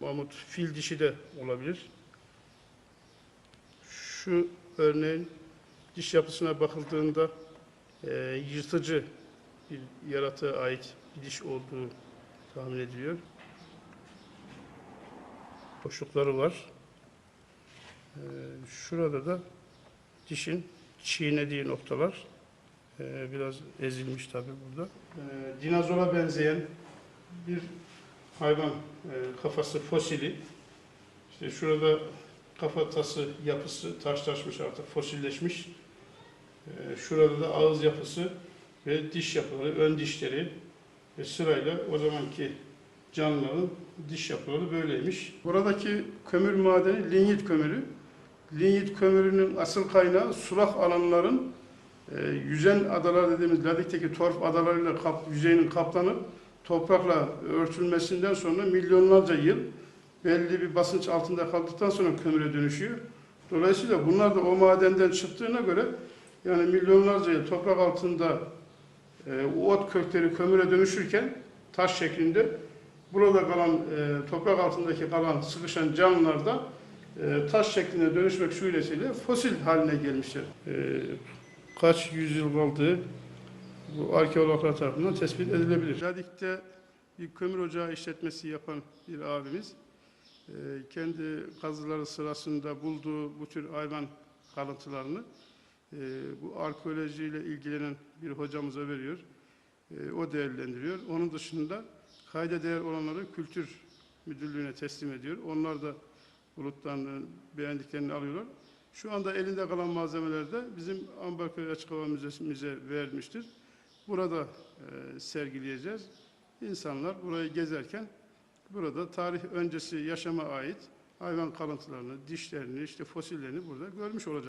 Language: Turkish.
mamut fil dişi de olabilir. Şu örneğin diş yapısına bakıldığında e, yırtıcı bir yaratığa ait bir diş olduğu tahmin ediliyor. Boşlukları var. E, şurada da dişin çiğnediği noktalar. E, biraz ezilmiş tabii burada. E, dinozora benzeyen bir hayvan e, kafası fosili. İşte şurada kafatası yapısı taşlaşmış artık fosilleşmiş. E, şurada da ağız yapısı ve diş yapıları, ön dişleri ve sırayla o zamanki canlıların diş yapıları böyleymiş. Buradaki kömür madeni linyit kömürü. Linyit kömürünün asıl kaynağı sulak alanların e, yüzen adalar dediğimiz Ladik'teki torf adalarıyla kap, yüzeyinin kaplanıp toprakla örtülmesinden sonra milyonlarca yıl belli bir basınç altında kaldıktan sonra kömüre dönüşüyor. Dolayısıyla bunlar da o madenden çıktığına göre yani milyonlarca yıl toprak altında e, ot kökleri kömüre dönüşürken taş şeklinde burada kalan e, toprak altındaki kalan sıkışan canlılar da e, taş şeklinde dönüşmek suretiyle fosil haline gelmişler. E, kaç yüzyıl kaldığı bu arkeologlar tarafından tespit edilebilir. Radik'te bir kömür ocağı işletmesi yapan bir abimiz e, kendi kazıları sırasında bulduğu bu tür hayvan kalıntılarını e, bu arkeolojiyle ilgilenen bir hocamıza veriyor. E, o değerlendiriyor. Onun dışında kayda değer olanları kültür müdürlüğüne teslim ediyor. Onlar da buluttan e, beğendiklerini alıyorlar. Şu anda elinde kalan malzemeler de bizim Ambarköy Açık Hava Müzesi'mize verilmiştir. Burada e, sergileyeceğiz. İnsanlar burayı gezerken burada tarih öncesi yaşama ait hayvan kalıntılarını, dişlerini, işte fosillerini burada görmüş olacak.